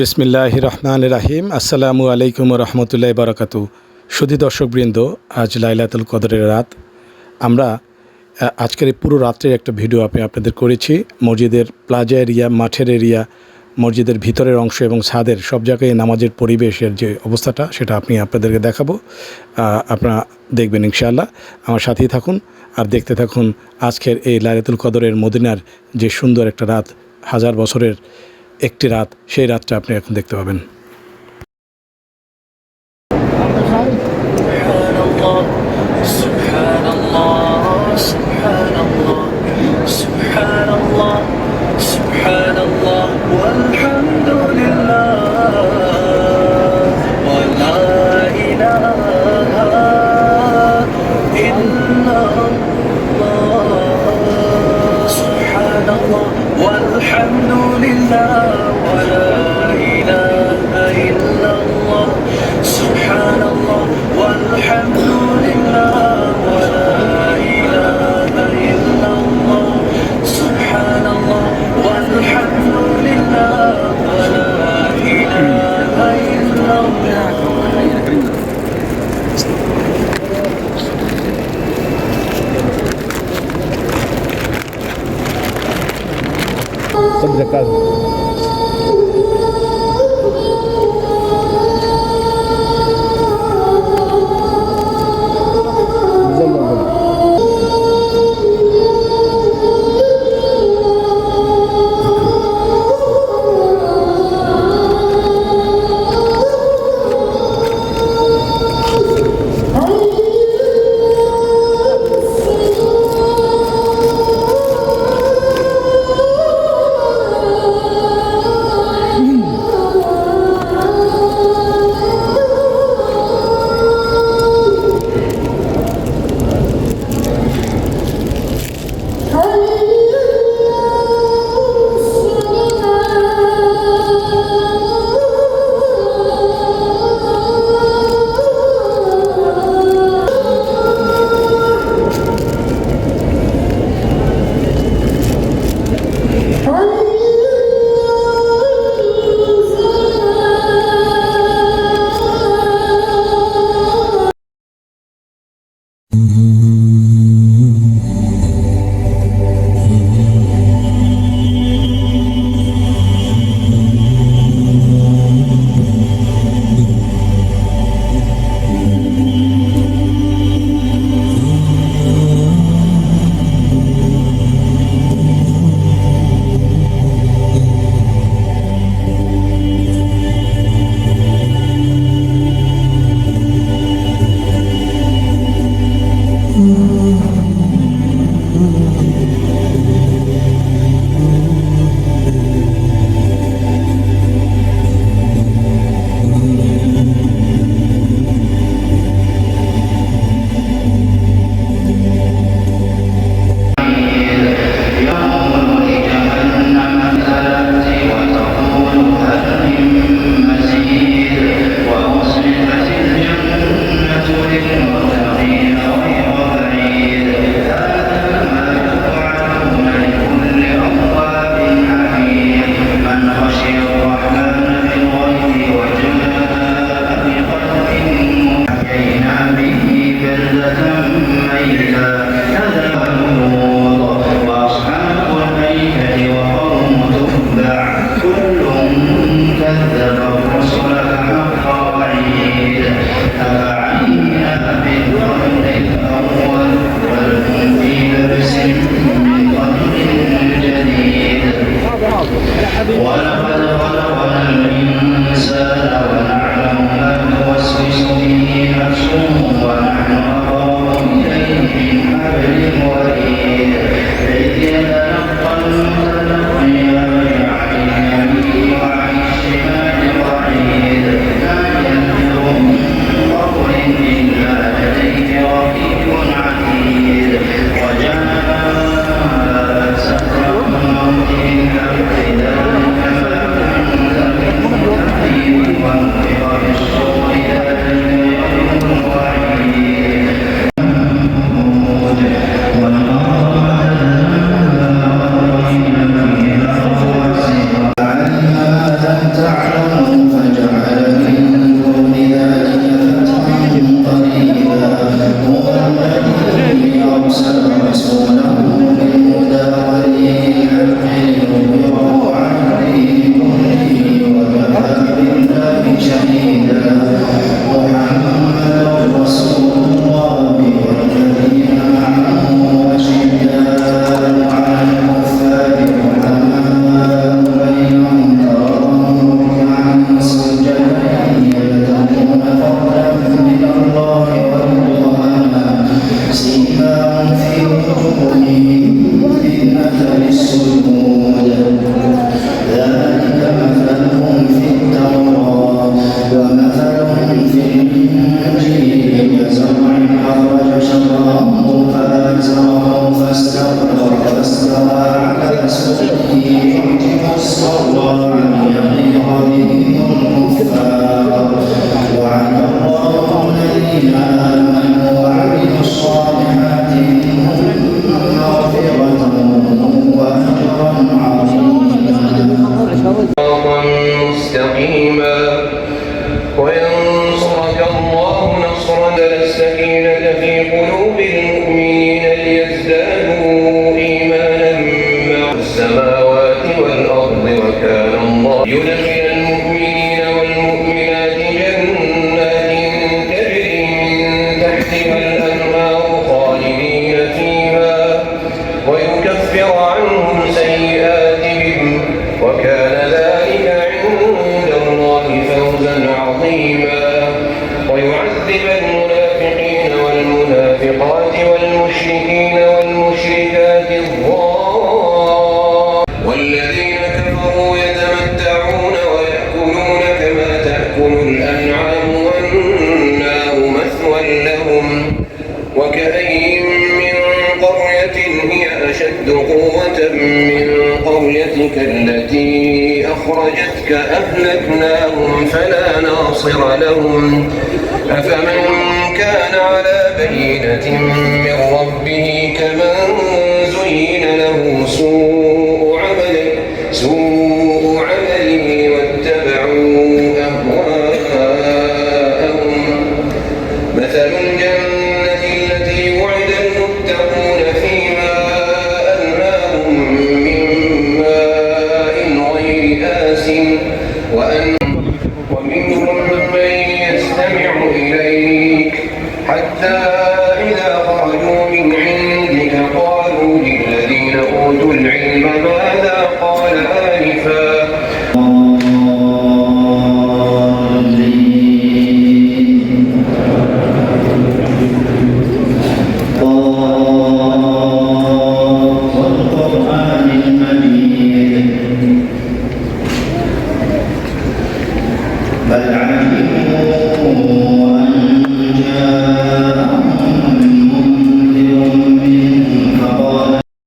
বিসমিল্লাহ রহমান রাহিম। আসসালামু আলাইকুম রহমতুল্লাহ বারাকাতু। সুধী দর্শকবৃন্দ, আজ লাইলাতুল কদরের রাত। আমরা আজকের এই পুরো রাত্রের একটা ভিডিও আমি আপনাদের করেছি। মসজিদের প্লাজা এরিয়া, মাঠের এরিয়া, মসজিদের ভিতরের অংশ এবং ছাদের সব জায়গায় নামাজের পরিবেশের যে অবস্থাটা, সেটা আপনি আপনাদেরকে দেখাবো। আপনারা দেখবেন ইনশাআল্লাহ। আমার সাথেই থাকুন আর দেখতে থাকুন আজকের এই লাইলাতুল কদরের মদিনার যে সুন্দর একটা রাত, হাজার বছরের একটি রাত সেই রাতটা আপনি এখন দেখতে পাবেন سبحان الله سبحان الله سبحان wala Amém. أشد قوة من قريتك التي أخرجتك أهلكناهم فلا ناصر لهم. أفمن كان على بينة من ربه كمن زين له سوء العلم ماذا قال